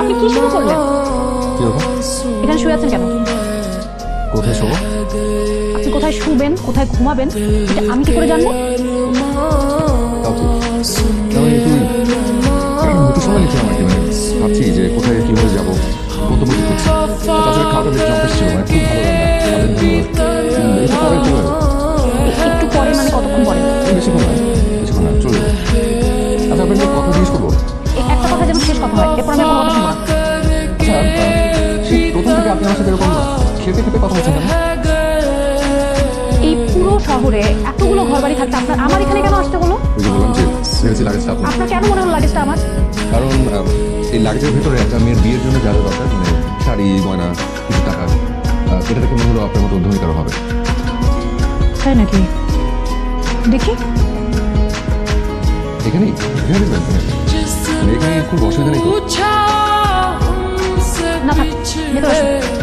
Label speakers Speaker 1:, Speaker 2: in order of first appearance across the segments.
Speaker 1: আপনি কি শুরু করলেন? এখানে শুয়ে আছেন কেন?
Speaker 2: কোথায় শোবো?
Speaker 1: আপনি কোথায় শুবেন কোথায় ঘুমাবেন এটা আমি কি করে জানব?
Speaker 2: সময় আমাকে মানে ভাবছি যে কোথায় কীভাবে যাব? গন্তব্য কি করছি তাছাড়া খাওয়াটা বেশ জম্পেস ছিল মানে খুব ভালো রান্না। একটু পরে
Speaker 1: মানে কতক্ষণ পরে?
Speaker 2: বেশিক্ষণ আমার সাথে এরকম খেতে খেতে কথা বলছেন কেন
Speaker 1: এই পুরো শহরে এতগুলো ঘর বাড়ি থাকতে আপনার আমার এখানে কেন আসতে হলো?
Speaker 2: ওই যে বললাম যে ভেবেছি লাগেজটা আপনার।
Speaker 1: আপনার কেন মনে হলো লাগেজটা আমার?
Speaker 2: কারণ আহ, এই লাগেজের ভিতরে একটা মেয়ের বিয়ের জন্য যা যা দরকার মানে শাড়ি গয়না কিছু টাকা আহ, এটা থেকে মনে হলো আপনার মতো উদ্যমী কারও হবে।
Speaker 1: তাই নাকি? দেখি।
Speaker 2: এখানেই? এখানে দেখবেন মানে এখানে খুব অসুবিধা নেই তো?
Speaker 1: না থাক। ভেতরে আসুন।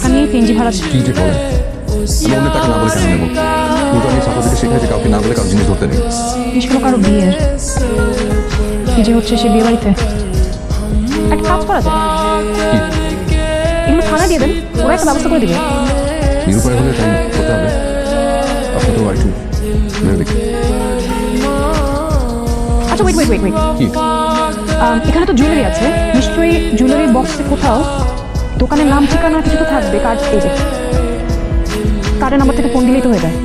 Speaker 1: টাকা নিয়ে পিএনজি ভাড়া
Speaker 2: কি যে বলেন আমি অন্য টাকা না বলে কেন নেব কিন্তু আমি ছাত্র থেকে শেখাই যে কাউকে না বলে কারও জিনিস ধরতে নেই।
Speaker 1: জিনিসগুলো কারও বিয়ের কি যে হচ্ছে সে বিয়ে বাড়িতে। একটা কাজ করা যায়। এগুলো থানা দিয়ে দেন। ওরা একটা ব্যবস্থা করে দিবে।
Speaker 2: নিরুপায় হলে তাই করতে হবে। আপনি তো একটু ভেবে দেখি।
Speaker 1: আচ্ছা ওয়েট ওয়েট ওয়েট ওয়েট
Speaker 2: কি?
Speaker 1: এখানে তো জুয়েলারি আছে। নিশ্চয়ই জুয়েলারি বক্সে কোথাও দোকানের নাম, ঠিকানা, কিছু তো থাকবে কার্ড এই যে। কার্ডের নাম্বার থেকে ফোন দিলেই তো হয়ে যায়।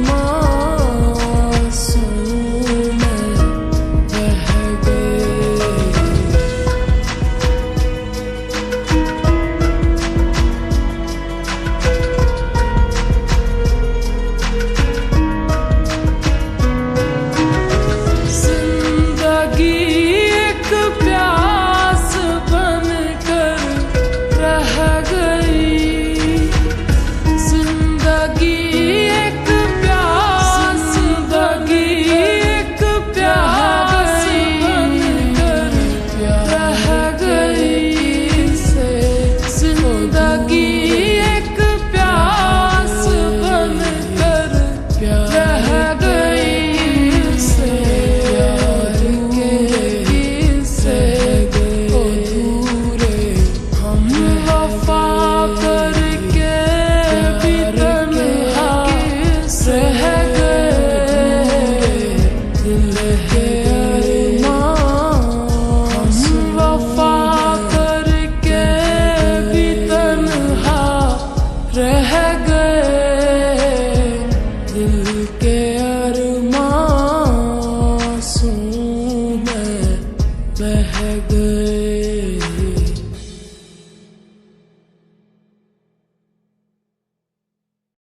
Speaker 3: Yeah.